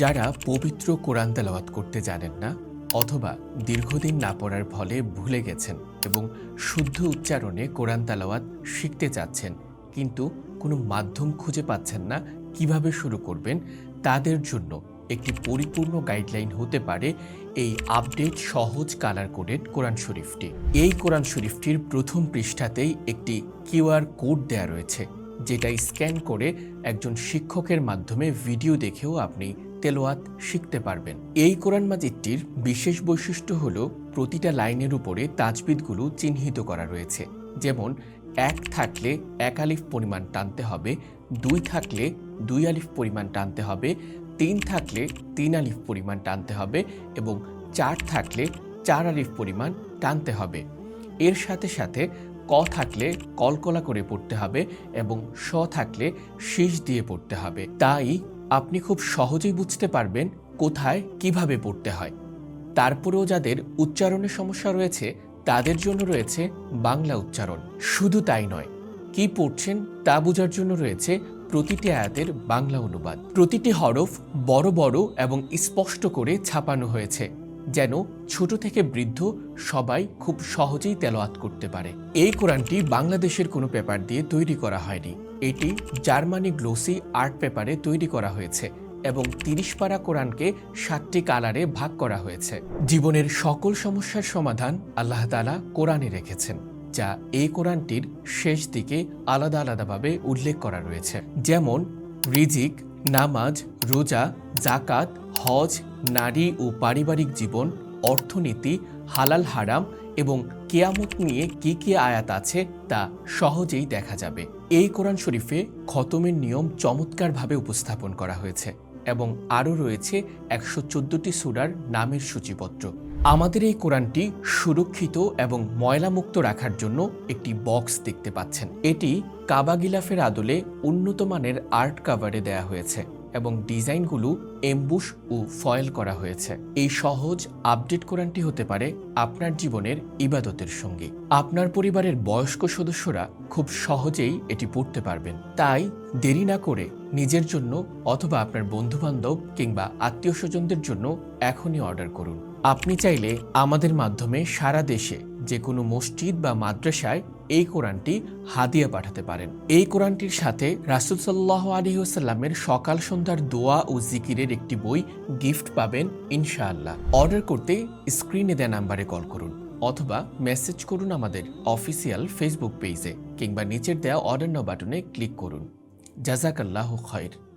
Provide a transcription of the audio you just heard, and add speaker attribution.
Speaker 1: যারা পবিত্র কোরআন তেলাওয়াত করতে জানেন না অথবা দীর্ঘদিন না পড়ার ফলে ভুলে গেছেন এবং শুদ্ধ উচ্চারণে কোরআন তেলাওয়াত শিখতে চাচ্ছেন, কিন্তু কোনো মাধ্যম খুঁজে পাচ্ছেন না কীভাবে শুরু করবেন, তাদের জন্য একটি পরিপূর্ণ গাইডলাইন হতে পারে এই আপডেট সহজ কালার কোডেড কোরআন শরীফটি। এই কোরআন শরীফটির প্রথম পৃষ্ঠাতেই একটি কিউআর কোড দেয়া রয়েছে যেটা স্ক্যান করে একজন শিক্ষকের মাধ্যমে ভিডিও দেখেও আপনি তেলোয়াত শিখতে পারবেন। এই কোরআন মাজিদটির বিশেষ বৈশিষ্ট্য হল প্রতিটা লাইনের উপরে তাজবিদগুলো চিহ্নিত করা রয়েছে। যেমন, এক থাকলে এক আলিফ পরিমাণ টানতে হবে, দুই থাকলে দুই আলিফ পরিমাণ টানতে হবে, তিন থাকলে তিন আলিফ পরিমাণ টানতে হবে এবং চার থাকলে চার আলিফ পরিমাণ টানতে হবে। এর সাথে সাথে ক থাকলে কলকলা করে পড়তে হবে এবং স থাকলে শীষ দিয়ে পড়তে হবে। তাই আপনি খুব সহজেই বুঝতে পারবেন কোথায় কীভাবে পড়তে হয়। তারপরেও যাদের উচ্চারণের সমস্যা রয়েছে, তাদের জন্য রয়েছে বাংলা উচ্চারণ। শুধু তাই নয়, কি পড়ছেন তা বোঝার জন্য রয়েছে প্রতিটি আয়াতের বাংলা অনুবাদ। প্রতিটি হরফ বড় বড় এবং স্পষ্ট করে ছাপানো হয়েছে। যেন ছোট থেকে বৃদ্ধ সবাই খুব সহজেই তেলাওয়াত করতে পারে। এই কোরআনটি বাংলাদেশের কোনো পেপার দিয়ে তৈরি করা হয়নি। এটি জার্মানি গ্লোসি আর্ট পেপারে তৈরি করা হয়েছে এবং তিরিশ পারা কোরআনকে সাতটি কালারে ভাগ করা হয়েছে। জীবনের সকল সমস্যার সমাধান আল্লাহ তালা কোরআনে রেখেছেন, যা এই কোরআনটির শেষ দিকে আলাদা আলাদাভাবে উল্লেখ করা রয়েছে। যেমন, রিজিক নামাজ, রোজা জাকাত হজ, নারী ও পারিবারিক জীবন, অর্থনীতি, হালাল হারাম এবং কেয়ামত নিয়ে কি কি আয়াত আছে তা সহজেই দেখা যাবে। এই কোরআন শরীফে খতমের নিয়ম চমৎকারভাবে উপস্থাপন করা হয়েছে এবং আরও রয়েছে একশো চোদ্দটি সুরার নামের সূচিপত্র। আমাদের এই কোরআনটি সুরক্ষিত এবং ময়লামুক্ত রাখার জন্য একটি বক্স দেখতে পাচ্ছেন। এটি কাবা গিলাফের আদলে উন্নত মানের আর্ট কাভারে দেয়া হয়েছে এবং ডিজাইনগুলো এমবুশ ও ফয়েল করা হয়েছে। এই সহজ, আপডেট কোরআনটি হতে পারে আপনার জীবনের ইবাদতের সঙ্গী। আপনার পরিবারের বয়স্ক সদস্যরা খুব সহজেই এটি পড়তে পারবেন। তাই দেরি না করে নিজের জন্য অথবা আপনার বন্ধুবান্ধব কিংবা আত্মীয় স্বজনদের জন্য এখনই অর্ডার করুন। আপনি চাইলে আমাদের মাধ্যমে সারা দেশে যে কোনো মসজিদ বা মাদ্রাসায় এই কোরআনটি হাদিয়া পাঠাতে পারেন। এই কোরআনটির সাথে রাসুল সাল্লাহ আলহিউসাল্লামের সকাল সন্ধ্যার দোয়া ও জিকিরের একটি বই গিফট পাবেন ইনশাআল্লাহ। অর্ডার করতে স্ক্রিনে দেওয়া নাম্বারে কল করুন অথবা মেসেজ করুন আমাদের অফিসিয়াল ফেসবুক পেজে কিংবা নিচের দেওয়া অর্ডার বাটনে ক্লিক করুন। জাজাকাল্লাহ খয়ের।